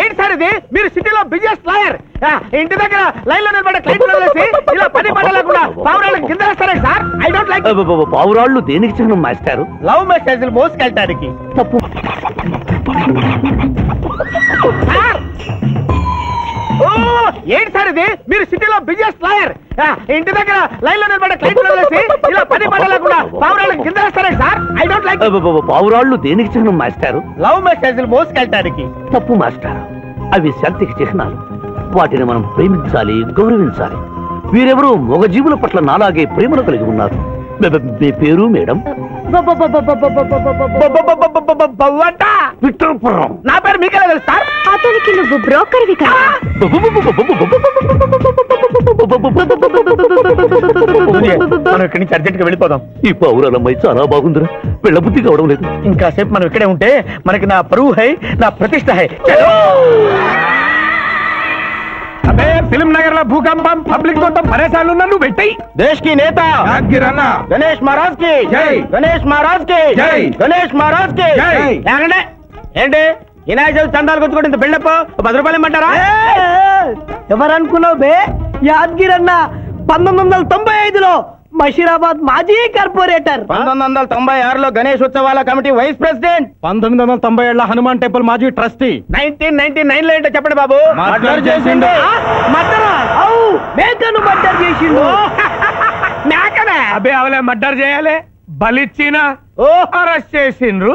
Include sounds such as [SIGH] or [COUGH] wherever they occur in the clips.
ఏంటి సార్ ఇది? మీరు సిటీలో బిజినెస్ లాయర్. ఇంటి దగ్గర లైన్లో నిలబడే క్లయింట్ వదిలేసి ఇలా పని పడలేకుండా పావురాలను కింద వేస్తారే సార్? ఐ డోంట్ లైక్ పావురాళ్ళు దేనికి చిహ్నం మాస్టారు లవ్ మెసేజ్లు మోసుకెళ్ళటానికి. తప్పు. ఓ ఏంటి సార్ ఇది మీరు సిటీలో బిజినెస్ లాయర్ ఇంటి దగ్గర లైన్లో నిలబడే వదిలేసి ఇలా పని పావురాలను కింద వేస్తారే సార్ ఐ డోంట్ లైక్ పావురాళ్ళు దేనికి చిహ్నం మాస్టారు లవ్ మెసేజ్లు మోసుకెళ్ళటానికి తప్పు మాస్టర్ అవి శాంతికి చిహ్నాలు వాటిని మనం ప్రేమించాలి గౌరవించాలి వీరెవరూ మొగజీవుల పట్ల నాలాగే ప్రేమను కలిగి ఉన్నారు మీ పేరు మేడం నా పేరు మీకే తెలుసు సార్ అతనికి నువ్వు బ్రోకర్వి కదా మనం ఇక్కడి నుంచి అర్జెంట్గా వెళ్ళిపోదాం ఈ పౌరాలమ్మాయి చాలా బాగుందిరా వెళ్ళబుద్ధి కావడం లేదు ఇంకా సేపు మనం ఇక్కడే ఉంటే మనకి నా పరువు హై నా ప్రతిష్ట హై అబే ఫిలిం నగర్లో భూకంపం పబ్లిక్ మొత్తం పరేషాన్లు ఉన్నా నువ్వు పెట్టాయి. దేశ్కి నేత. అన్న గణేష్ మహారాజ్కి జై. గణేష్ మహారాజ్కి జై. గణేష్ మహారాజ్కి జై. ఏమండి? ఏంటి? వినాయక చవితి చందాలు కొట్టుకుంటే ఇంత బిల్డప్? పది రూపాయలు ఇమ్మంటారా? ఎవరు అనుకున్నావు బే? యాద్గిరి అన్న పంతొమ్మిది వందల తొంభై ఐదులో మషీరాబాద్ మాజీ కార్పొరేటర్. పంతొమ్మిది వందల తొంభై ఆరులో గణేష్ ఉత్సవాల కమిటీ వైస్ ప్రెసిడెంట్. పంతొమ్మిది వందల తొంభై ఏళ్ళ హనుమాన్ టెంపుల్ మాజీ ట్రస్టీ. నైన్టీన్ నైన్టీ నైన్లో ఏంటో చెప్పండి బాబు? మర్డర్ చేసిండు. మర్డరా? అవు మేకను మర్డర్ చేసిండు. [LAUGHS] మేకనే? అబే అవలే మర్డర్ చేయాలి. బలిచ్చిన ఓ. అరెస్ట్ చేసిండ్రు.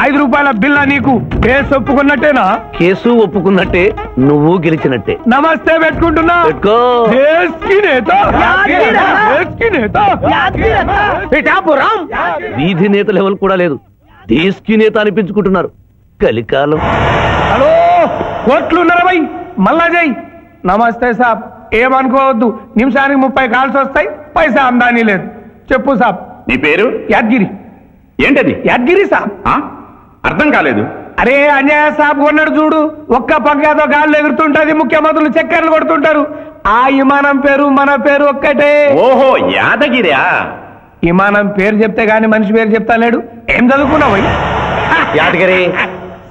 ఐదు రూపాయల బిల్ల నీకు కేసు ఒప్పుకున్నట్టేనా? కేసు ఒప్పుకున్నట్టే నువ్వు గెలిచినట్టే. నమస్తే పెట్టుకుంటున్నా. పెట్టుకో. దేశ్కి నేత. యాదగిరా? దేశ్కి నేత. యాదగిరి అన్న. పిఠాపురం వీధి నేత లెవెల్ కూడా లేదు. దేశీ నేత అనిపించుకుంటున్నారు. కలికాలం. హలో కోట్లు నలభై మళ్ళా జై. నమస్తే సాబ్. ఏమనుకోవద్దు. నిమిషానికి ముప్పై కాల్స్ వస్తాయి. పైసా అందానీ లేదు. చెప్పు సాబ్. నీ పేరు? యాద్గిరి. ఏంటది? యాద్గిరి సాబ్. ఆ? అర్థం కాలేదు. అరే అన్యాయ సాబ్ కొన్నాడు చూడు. ఒక్క పక్కతో గాల్లో ఎగురుతుంటది ముఖ్యమంత్రులు చక్కర్లు కొడుతుంటారు. ఆ విమానం పేరు మన పేరు ఒక్కటే. ఓహో యాదగిరా విమానం పేరు చెప్తే గాని మనిషి పేరు చెప్తా లేడు. ఏం చదువుకున్నావు యాదగిరి.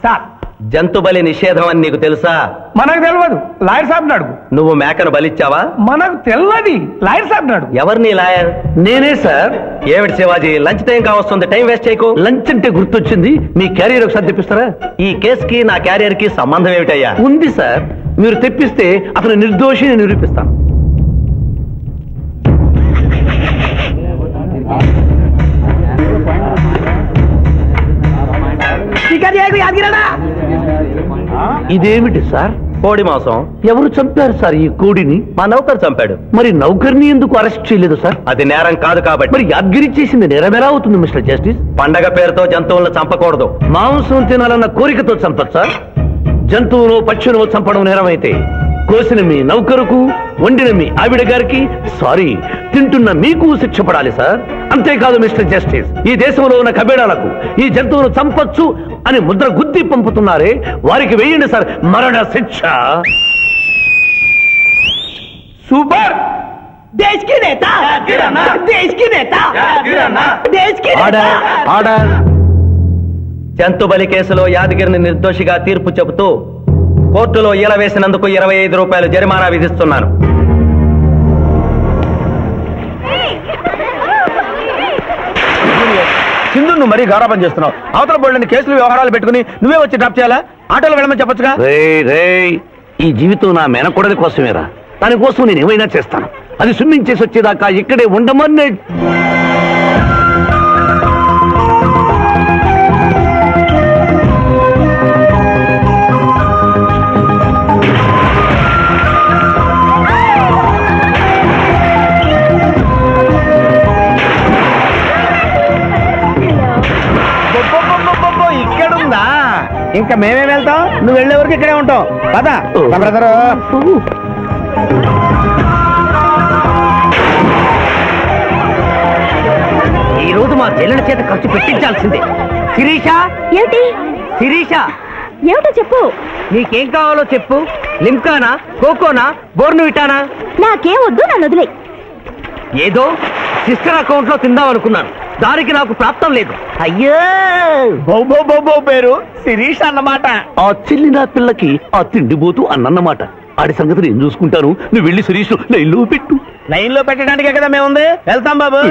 సార్ జంతు బలి నిషేధం అని నీకు తెలుసా? మనకు తెలియదు లాయర్ సాబ్ అడుగు. నువ్వు మేకను బలిచ్చావా? మనకు తెలియదు లాయర్ సాబ్ అడుగు. ఎవరిని లాయర్? నేనే సార్. ఏమిటి శివాజీ లంచ్ టైం కావస్తుంది టైం వేస్ట్ చేయకు. లంచ్ అంటే గుర్తొచ్చింది. మీ క్యారియర్ ఒకసారి తెప్పిస్తారా? ఈ కేసుకి నా క్యారియర్కి సంబంధం ఏమిటయ్యా? ఉంది సార్. మీరు తెప్పిస్తే అతను నిర్దోషిని నిరూపిస్తాను. చికెన్ చేయకు యాదగిరి అన్న. ఇదేమిటి సార్? కోడి మాంసం. ఎవరు చంపారు సార్ ఈ కోడిని? మా నౌకర్ చంపాడు. మరి నౌకర్ని ఎందుకు అరెస్ట్ చేయలేదు సార్? అది నేరం కాదు కాబట్టి. మరి యాద్గిరి చేసింది నేరం ఎలా అవుతుంది మిస్టర్ జస్టిస్? పండగ పేరుతో జంతువులను చంపకూడదు. మాంసం తినాలన్న కోరికతో చంపచ్చా జంతువును పక్షును చంపడం నేరమైతే కోసిన మీ నౌకరుకు వండిన మీ ఆవిడ గారికి సారీ తింటున్న మీకు శిక్ష పడాలి సార్. అంతేకాదు మిస్టర్ జస్టిస్ ఈ దేశంలో ఉన్న కబేడాలకు ఈ జంతువును చంపొచ్చు అని ముద్ర గుద్ది పంపుతున్నారే వారికి వేయండి సార్. మరణ శిక్ష. సూపర్! దేశ్కి నేత దేశ్కి నేత! దేశ్కి నేత! Order order. జంతు బలి కేసులో యాదగిరిని నిర్దోషిగా తీర్పు చెబుతూ కోర్టులో ఈల వేసినందుకు ఇరవై ఐదు రూపాయలు జరిమానా విధిస్తున్నాను. సింధు నువ్వు మరీ గారాబం చేస్తున్నావు. అవతల బోళ్ళని కేసులు వ్యవహారాలు పెట్టుకుని నువ్వే వచ్చి డ్రాప్ చేయాలా? ఆటోలో వెళ్ళమని చెప్పొచ్చుగా? రే రే ఈ జీవితం నా మేనకోడలి కోసమేరా. దానికోసం నేను ఏమైనా చేస్తాను. అది స్విమ్మింగ్ చేసి వచ్చేదాకా ఇక్కడే ఉండమని ఇంకా మేమే వెళ్తాం? నువ్వు వెళ్ళే వరకు ఇక్కడే ఉంటాం. పదా. బ్రదరు. ఈ రోజు మా చెల్లెల చేత ఖర్చు పెట్టించాల్సిందే. శిరీష? ఏమిటి? శిరీష? ఏమిటో చెప్పు. నీకేం కావాలో చెప్పు. లిమ్కానా? కోకోనా? బోర్నువిటానా నాకేం వద్దు నన్ను వదిలే ఏదో సిస్టర్ అకౌంట్లో తిందాం అనుకున్నాను. దానికి నాకు ప్రాప్తం లేదు. అయ్యో! బొబ్బో పేరు శిరీష్ అన్నమాట. ఆ చెల్లి నా పిల్లకి ఆ తిండిపోతూ అన్నమాట. ఆడి సంగతి నేను చూసుకుంటాను. నువ్వు వెళ్ళి శిరీష్ లైన్లో పెట్టు. లైన్లో పెట్టడానికే కదా మేముంది? వెళ్తాం బాబు!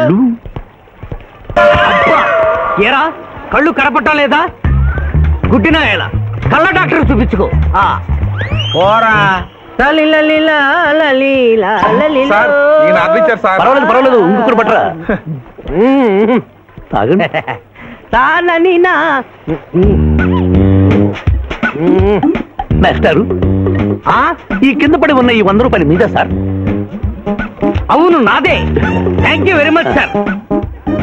ఏరా? కళ్ళు కనపట్టం లేదా? గుడ్డినా ఎలా కళ్ళ డాక్టర్ చూపించుకో. పోరా. సార్ ఈయన ఆర్డర్ సార్. పర్వాలేదు పర్వాలేదు ఇంకొకరు పట్టరా మ్మ్. తాగండి. తానని నా మాస్టారు ఆ ఈ కింద పడి ఉన్న ఈ వంద రూపాయలు మీద సార్. అవును నాదే. Thank you very much sir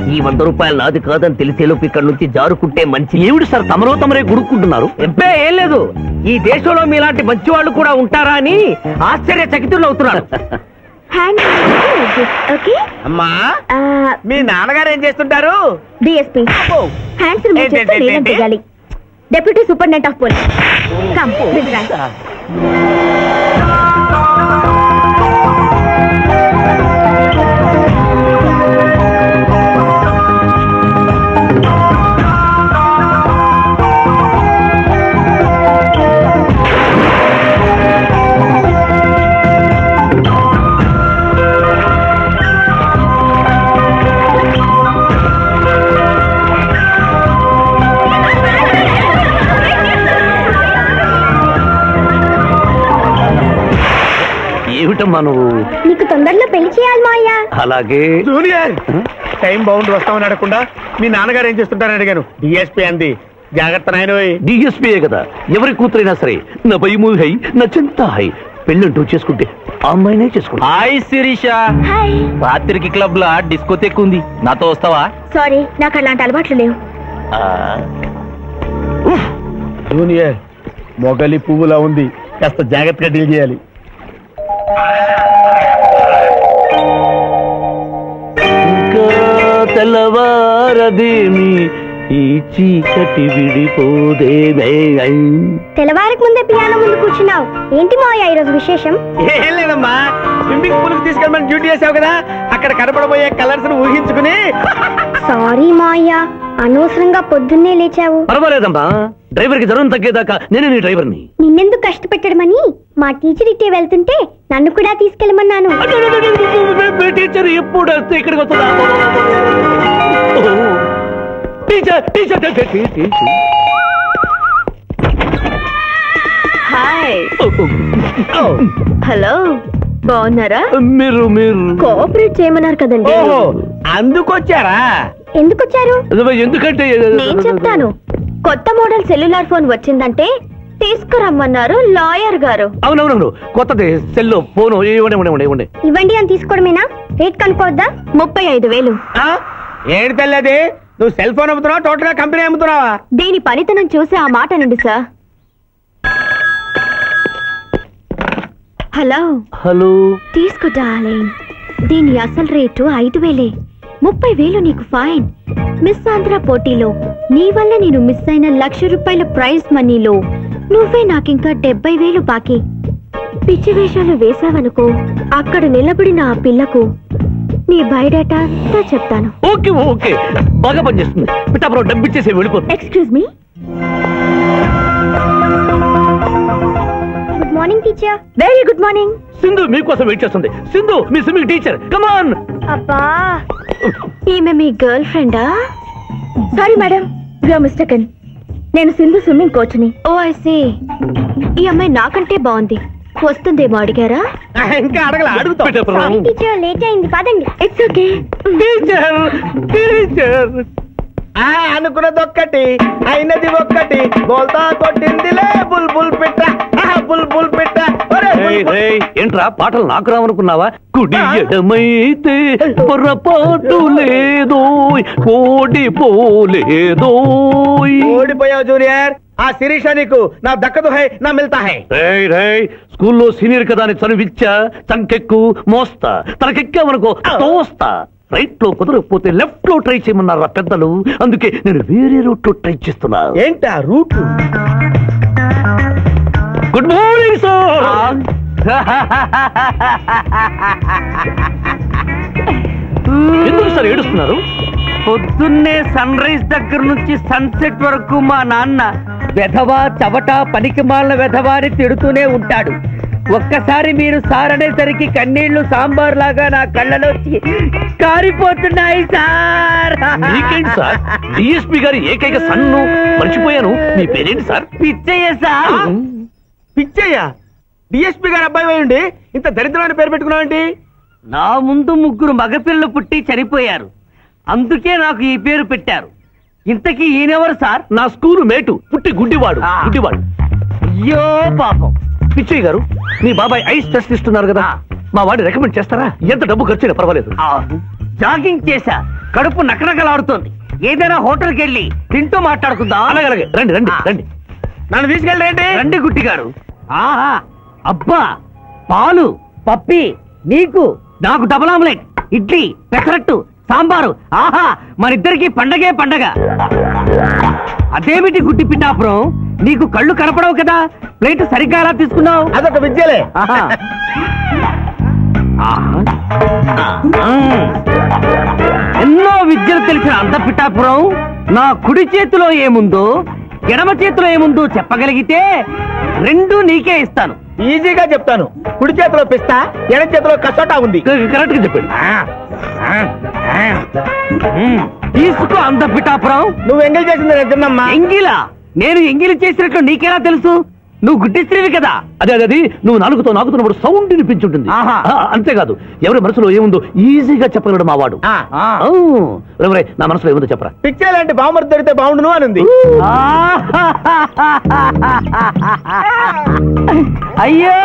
ఈ వంద రూపాయలు నాది కాదని తెలిసేలోపు ఇక్కడ నుంచి జారుకుంటే మంచి ఏమిటి సార్ తమరో తమరే గుడుక్కుంటున్నారు? ఎబ్బే ఏం లేదు. ఈ దేశంలో మీలాంటి మంచి వాళ్ళు కూడా ఉంటారా అని ఆశ్చర్య చకితులు అవుతున్నారు హ్యాండ్ ఓకే అమ్మా మీ నాన్నగారు ఏం చేస్తుంటారు? డిఎస్పీ హ్యాండ్స్ రిమూవ్ చేస్తే డెప్యూటీ సూపరింటెండెంట్ ఆఫ్ పోలీస్ కమ్ ఏమిటమ్మా నువ్వు. నీకు తొందరలో పెళ్ళి చేయాలి మాయా అలాగే. జూనియర్ టైం బౌండ్ వస్తామని అడగకుండా మీ నాన్నగారు ఏం చేస్తుంటారని అడిగాను. డిఎస్పీ అంది. జాగ్రత్త నాయనోయ్. డిఎస్పీయే కదా? ఎవరి కూతురైనా సరే నా భయము హై నా చింత హై. పెళ్ళంటూ చేసుకుంటే అమ్మాయినే చేసుకుంటా. హాయ్ శిరీష. రాత్రికి క్లబ్లో డిస్కోతెక్ ఉంది నాతో వస్తావా? సారీ నాకు అలాంటి అలవాట్లు లేవు. జూనియర్ మొగలి పువ్వులా ఉంది. కాస్త జాగ్రత్తగా డీల్ చేయాలి. ఇంకా తెల్లవారదేమి ఈ చీకటి విడిపోదేమే తెల్లవారికి ముందే పియానో ముందు కూర్చున్నావు. ఏంటి మాయా ఈరోజు విశేషం? ఏం లేదమ్మా. స్విమ్మింగ్ పూల్కి తీసుకెళ్ళమని డ్యూటీ చేసావు కదా. అక్కడ కనపడబోయే కలర్స్ ఊహించుకుని సారీ మాయా అనవసరంగా పొద్దున్నే లేచావు. పర్వాలేదమ్మా. డ్రైవర్కి జ్వరం తగ్గేదాకా నేనే నీ డ్రైవర్ని. నిన్నెందుకు కష్టపెట్టడమని? మా టీచర్ ఇట్టే వెళ్తుంటే నన్ను కూడా తీసుకెళ్ళమన్నాను. టీచర్ ఎప్పుడు వస్తే ఇక్కడికి వస్తుందా? ఓ, teacher teacher teacher, teacher hi hello బాగున్నారా? మీరు మీరు. కోఆపరేట్ చేయమన్నారు కదండి. ఓహో అందుకొచ్చారా? ఎందుకు వచ్చారు ఎందుకంటే నేను చెప్తాను. కొత్త మోడల్ సెల్యులార్ ఫోన్ వచ్చిందంటే తీసుకురమ్మన్నారు లాయర్ గారు. అవునవునవును. కొత్తది. సెల్ ఫోన్ ఇవ్వండి ఇవ్వండి ఇవ్వండి ఇవ్వండి. అని తీసుకోవడమేనా? రేట్ కనుక్కోవద్దా? ముప్పై ఐదు వేలు. ఆ? ఏంటి తెల్లది నువ్వు సెల్ ఫోన్ అమ్ముతున్నావా? టోటల్గా కంపెనీ అమ్ముతున్నావా? దీని పనితనం చూసి ఆ మాట నుండి సార్. హలో. హలో. తీసుకో డార్లింగ్. దీని అసలు రేటు ఐదు వేలే. ముప్పై వేలు నీకు ఫైన్. మిస్ ఆంధ్ర పోటీలో నీ వల్ల నేను మిస్ అయిన లక్ష రూపాయల ప్రైజ్ మనీలో. నువ్వే నాకింకా డెబ్బై వేలు బాకీ. పిచ్చి వేషాలు వేశావనుకో అక్కడ నిలబడిన ఆ పిల్లకు నీ బయోడేటా అంతా చెప్తాను. Okay okay. బాగా పనిచేస్తుంది. పిఠాపురం డబ్బిచ్చేసి వెళ్ళిపోతుంది excuse me morning teacher. Very good morning Sindhu మీకోసం వెయిట్ చేస్తుంది. సింధు మీ స్విమ్మింగ్ టీచర్ కమాన్ అబ్బా ఈమె మీ గర్ల్ ఫ్రెండా? సారీ మేడం యు మిస్టేకన్ నేను సింధు స్విమ్మింగ్ కోచ్ని. Oh I see. ఈ అమ్మాయి నాకంటే బాగుంది. వస్తుందేమో అడిగారా? ఇంకా అడగల అడుగుతాం. టీచర్ లేట్ అయింది. పదండి. ఇట్స్ ఓకే టీచర్ టీచర్ ఆ, అనుకున్నది ఒక్కటి అయినది ఒక్కటి. బోల్తా కొట్టిందిలే బుల్ బుల్ పిట్ట బుల్ బుల్ పిట్ట. ఏంట్రా పాటలు నాకు రావనుకున్నావా? కుడి ఎడమైతే పొరపాటు లేదో ఓడిపోలేదో ఓడిపోయావు జూనియర్. ఆ శిరీష నీకు నా దక్కదు హై నా మిల్తా హై. రేయ్ రేయ్ స్కూల్లో సీనియర్ కదా అని చనువిచ్చా చంకెక్కు మోస్తా తనకెక్కామనుకో తోస్తా. రైట్లో కుదరకపోతే లెఫ్ట్లో ట్రై చేయమన్నారు పెద్దలు? అందుకే నేను వేరే రూట్లో ట్రై చేస్తున్నా. ఏంటా రూట్? Good morning sir. ఎందుకు సార్ ఏడుస్తున్నారు? పొద్దున్నే సన్ రైజ్ దగ్గర నుంచి సన్సెట్ వరకు మా నాన్న వెధవా చవట పనికిమాలిన వెధవా అని తిడుతూనే ఉంటాడు. ఒక్కసారి మీరు సార్ అనేసరికి కన్నీళ్ళు సాంబార్ లాగా నా కళ్ళలోకి కారిపోతున్నాయి సార్. మీకేంటి సార్? డిఎస్పి గారి ఏకైక సన్ను మర్చిపోయాను. మీ పేరేంటి sir? Pichaiah sir. Pichaiah DSP గారి అబ్బాయి అయి ఉండి ఇంత దరిద్రమైన పేరు పెట్టుకున్నావేంటి? నా ముందు ముగ్గురు మగపిల్లలు పుట్టి చనిపోయారు. అందుకే నాకు ఈ పేరు పెట్టారు. ఇంతకీ ఈయనెవరు సార్? నా స్కూలు మేటు. పుట్టి గుడ్డివాడు. ఆ. గుడ్డివాడు. అయ్యో పాపం. పిచ్చయ్య గారు మీ బాబాయ్ ఐస్ టెస్ట్ ఇస్తున్నారు కదా. మా వాడిని రికమెండ్ చేస్తారా? ఎంత డబ్బు ఖర్చు అయినా పర్వాలేదు. ఆ, జాగింగ్ చేశా. కడుపు నకనకలాడుతోంది. ఏదైనా హోటల్కి వెళ్ళి తింటూ మాట్లాడుకుందాం. అలాగే అలాగే. రండి రండి. రండి. నన్ను తీసుకెళ్ళండి రండి గుట్టి గారు ఆహా అబ్బా పాలు పప్పి నీకు నాకు డబుల్ ఆమ్లెట్ ఇడ్లీ పెసరట్టు సాంబారు. ఆహా మనిద్దరికి పండగే పండగ. అదేమిటి గుడ్డి పిఠాపురం? నీకు కళ్ళు కనపడవు కదా? ప్లేట్ సరిగ్గా ఎలా తీసుకున్నావు? అదొక విద్యలే. ఆహా. ఎన్నో విద్యలు తెలిసిన అంత పిఠాపురం నా కుడి చేతిలో ఏముందో ఎడమ చేతిలో ఏముందో చెప్పగలిగితే రెండు నీకే ఇస్తాను. ఈజీగా చెప్తాను. కుడి చేతిలో పిస్తా ఎడ చేతిలో కసోటా ఉంది. కరెక్ట్గా చెప్పండి. తీసుకో అంత పిఠాపురం. నువ్వు ఎంగిల్ చేసింది తిన్నమ్మా ఎంగిలా? నేను ఎంగిలి చేసినట్లు నీకెలా తెలుసు? నువ్వు గుడ్డిస్త్రీవి కదా? అదే అదే అది నువ్వు నాలుగుతో నాకుతున్నప్పుడు సౌండ్ వినిపించుంటుంది. ఆహా. ఆ, అంతేకాదు ఎవరి మనసులో ఏముందో ఈజీగా చెప్పగలడు మా వాడు. ఆ, ఆ. ఔ, రే, రే, నా మనసులో ఏముందో చెప్పరా? పిచ్చే లాంటి బావమరి దొరికితే బాగుండును అని ఉంది. అయ్యో!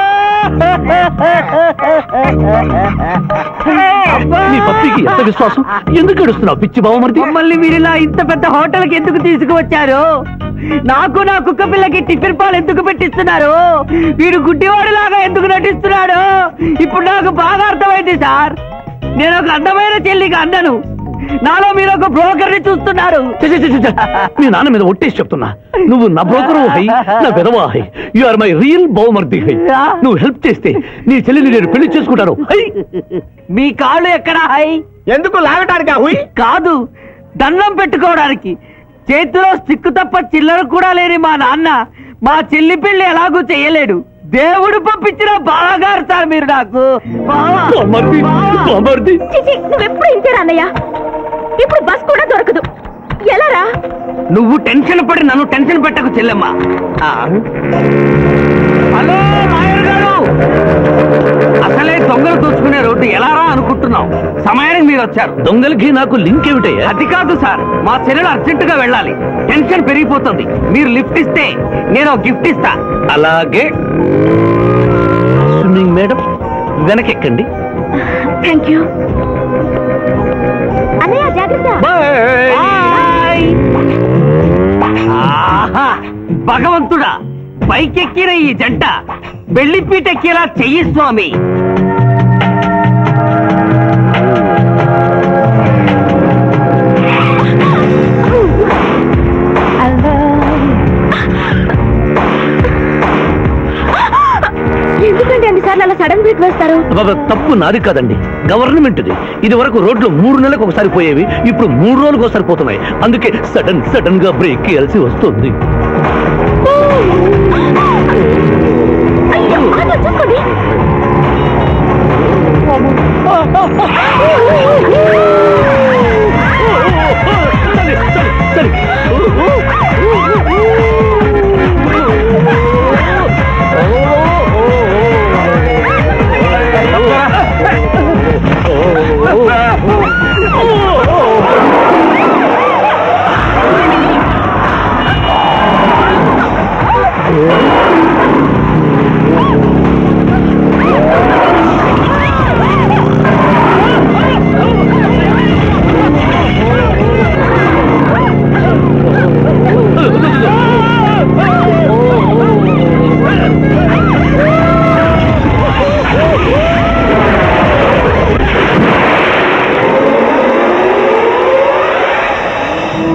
నీ పప్పికి ఎంత విశ్వాసం? ఎందుకు ఏడుస్తున్నావు పిచ్చి బావమరిది మమ్మల్ని మీరు ఇలా ఇంత పెద్ద హోటల్కి ఎందుకు తీసుకువచ్చారు? నాకు నా కుక్క పిల్లకి టిఫిన్ పాలు ఎందుకు పెట్టిస్తున్నారు? వీడు గుడ్డివాడిలాగా ఎందుకు నటిస్తున్నాడు? ఇప్పుడు నాకు బాగా అర్థమైంది సార్. నేను ఒక అందమైన చెల్లిగా అన్నను. నాలో మీరు ఒక బ్రోకర్ని చూస్తున్నారు. మీ నాన్న మీద ఒట్టేసి చెప్తున్నా. నువ్వు నా బ్రోకరు హై నా విధవా హై. యు ఆర్ మై రియల్ బహుమర్ది హై. నువ్వు హెల్ప్ చేస్తే నీ చెల్లిని నేను పెళ్ళి చేసుకుంటాను. హై. మీ కాళ్ళు ఎక్కడా హై? ఎందుకు లాగటానికి కాదు దండం పెట్టుకోవడానికి. చేతిలో స్టిక్ తప్ప చిల్లర కూడా లేని మా నాన్న మా చెల్లి పెళ్ళి ఎలాగూ చేయలేడు. దేవుడు పంపించిన బాగా సార్ మీరు నాకు. నువ్వెప్పుడు ఇప్పుడు బస్ కూడా దొరకదు. ఎలా రా? నువ్వు టెన్షన్ పడి నన్ను టెన్షన్ పెట్టకు చెల్లెమ్మ. ఆ. హలో గారు అసలే దొంగలు దోచుకునే రోడ్డు ఎలా రా అనుకుంటున్నావు? సమయానికి మీరు వచ్చారు. దొంగలకి నాకు లింక్ ఏమిటయ్యా? అది కాదు సార్. మా చెల్లెలు అర్జెంట్గా వెళ్ళాలి. టెన్షన్ పెరిగిపోతుంది. మీరు లిఫ్ట్ ఇస్తే నేను ఒక గిఫ్ట్ ఇస్తా. అలాగే. Swimming madam వెనకెక్కండి. Thank you. అన్నయ్య జాగ్రత్త. బాయ్. ఆహా! భగవంతుడా పైకెక్కిన ఈ జంట. బెల్లిపీటెక్కేలా చెయ్యి స్వామి. ఎందుకంటే అన్నిసార్లు అలా సడన్ బ్రేక్ వేస్తారు? తప్పు నాది కాదండి. గవర్నమెంట్ది. ఇది వరకు రోడ్లు మూడు నెలలకు ఒకసారి పోయేవి ఇప్పుడు మూడు రోజులకు ఒకసారి పోతున్నాయి. అందుకే సడన్ సడన్గా బ్రేక్ వేయాల్సి వస్తుంది. [LAUGHS] సరే సరే